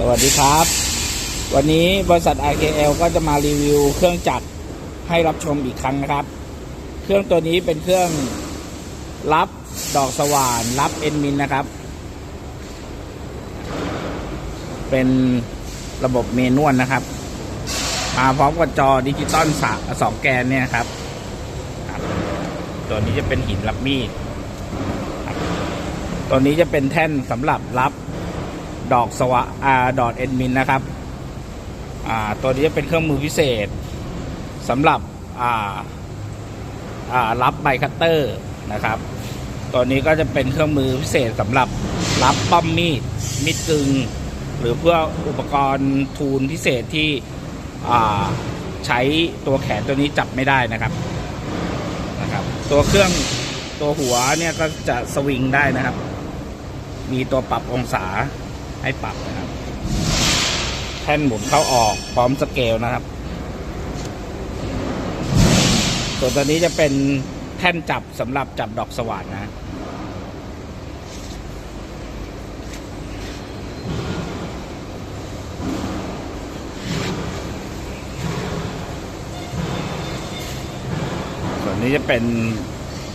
สวัสดีครับ วันนี้บริษัท RKL ก็จะมารีวิวเครื่องจักรให้รับชมอีกครั้งนะครับ เครื่องตัวนี้เป็นเครื่องรับดอกสว่านรับเอ็นมินนะครับ เป็นระบบเมนวลนะครับ มาพร้อมกับจอดิจิตอลสองแกนเนี่ยครับ ตัวนี้จะเป็นหินรับมีด ตัวนี้จะเป็นแท่นสำหรับรับ ดอกสวะอ่าดอทเอ็นมินนะครับอ่าตัวนี้จะเป็นเครื่องมือพิเศษสำหรับอ่าอ่ารับใบคัตเตอร์นะครับตัวนี้ก็จะเป็นเครื่องมือพิเศษสำหรับรับป้อมมีดมีดกึงหรือเพื่ออุปกรณ์ทูลพิเศษที่ใช้ตัวแขนตัวนี้จับไม่ได้นะครับนะครับ ตัวเครื่องตัวหัวเนี่ยก็จะสวิงได้นะครับ มีตัวปรับองศา ให้ปรับนะครับ แท่นหมุนเข้าออกพร้อมสเกลนะครับ ส่วนตัวนี้จะเป็นแท่นจับสำหรับจับดอกสว่านนะส่วนนี้จะเป็น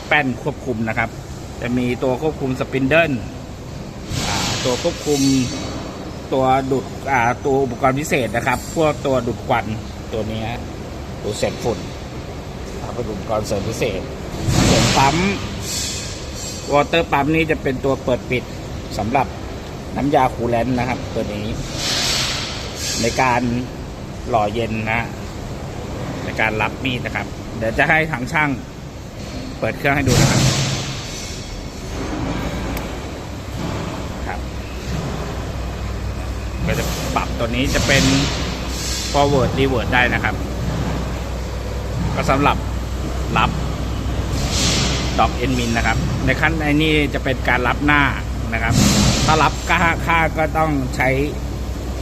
แป้นควบคุมนะครับ จะมีตัวควบคุมสปินเดิล ตัวควบคุมตัวดูดอ่าตัวอุปกรณ์พิเศษนะครับ พวกตัวดูดควันตัวนี้ดูดเศษฝุ่นเป็นอุปกรณ์เสริมพิเศษส่วนปั๊มวอเตอร์ปั๊มนี้จะเป็นตัวเปิดปิดสำหรับน้ำยาคูลแลนต์นะครับ ตัวนี้ ในการหล่อเย็นนะ ในการรับมีดนะครับ เดี๋ยวจะให้ทางช่างเปิดเครื่องให้ดูนะครับ ก็จะปรับตัวนี้จะเป็น forward reverse ได้นะครับ ก็สำหรับรับดอกเอ็นมินนะครับ ในขั้นในนี้จะเป็นการรับหน้านะครับ ถ้ารับค่าค่าก็ต้องใช้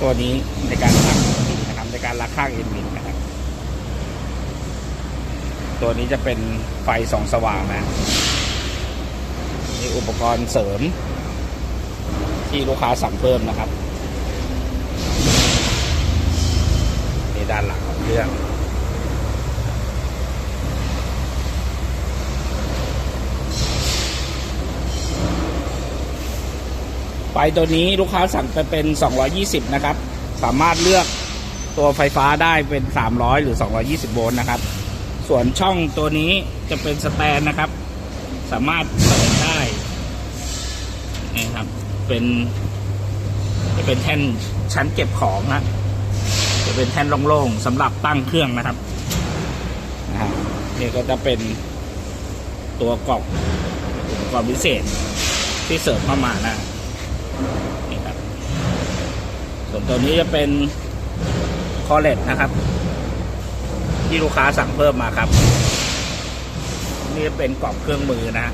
ตัวนี้ในการรับนะครับ ในการรับข้างเอ็นมินนะครับ ตัวนี้จะเป็นไฟสองสว่างนะนี่อุปกรณ์เสริมที่ลูกค้าสั่งเพิ่มนะครับ นี่ด้านหลังของเครื่องไฟตัวนี้ลูกค้าสั่งไปเป็น 220 นะครับ สามารถเลือกตัวไฟฟ้าได้เป็น 300 หรือ 220 โวลต์นะครับ ส่วนช่องตัวนี้จะเป็นสแตนนะครับ สามารถเปิดได้นี่ครับ เป็น จะเป็นแท่นชั้นเก็บของนะ จะเป็นแท่นโล่งๆสำหรับตั้งเครื่องนะครับนี่ก็จะเป็นตัวกล่องอุปกรณ์พิเศษที่เสริมเข้ามานะนี่ครับส่วนตัวนี้จะเป็นคอเลตนะครับ ที่ลูกค้าสั่งเพิ่มมาครับ นี่เป็นกล่องเครื่องมือนะ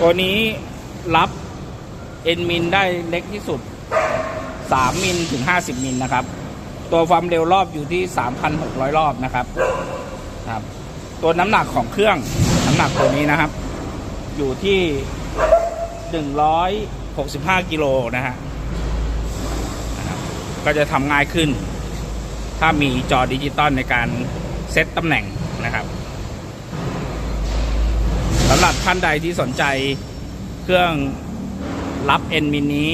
ตัวนี้รับเอ็นมินได้เล็กที่สุด 3 มิลถึง 50 มิลนะครับ ตัวความเร็วรอบอยู่ที่ 3,600 รอบนะครับครับ ตัวน้ำหนักของเครื่องน้ำหนักตัวนี้นะครับ อยู่ที่ 165 กิโลนะฮะก็จะทำง่ายขึ้น ถ้ามีจอดิจิตอลในการเซตตำแหน่งนะครับสำหรับท่านใดที่สนใจเครื่องรับเอ็นมินนี้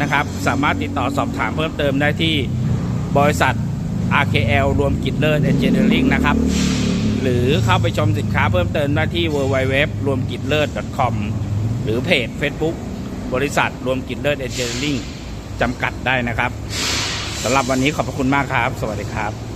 นะครับ สามารถติดต่อสอบถามเพิ่มเติมได้ที่บริษัท RKL รวมกิจเลิศ Engineering นะครับ หรือเข้าไปชมสินค้าเพิ่มเติมได้ที่ www รวมกิจเลิศ .com หรือเพจ Facebook บริษัทรวมกิจเลิศ Engineering จำกัดได้นะครับสำหรับวันนี้ขอบพระคุณมากครับ สวัสดีครับ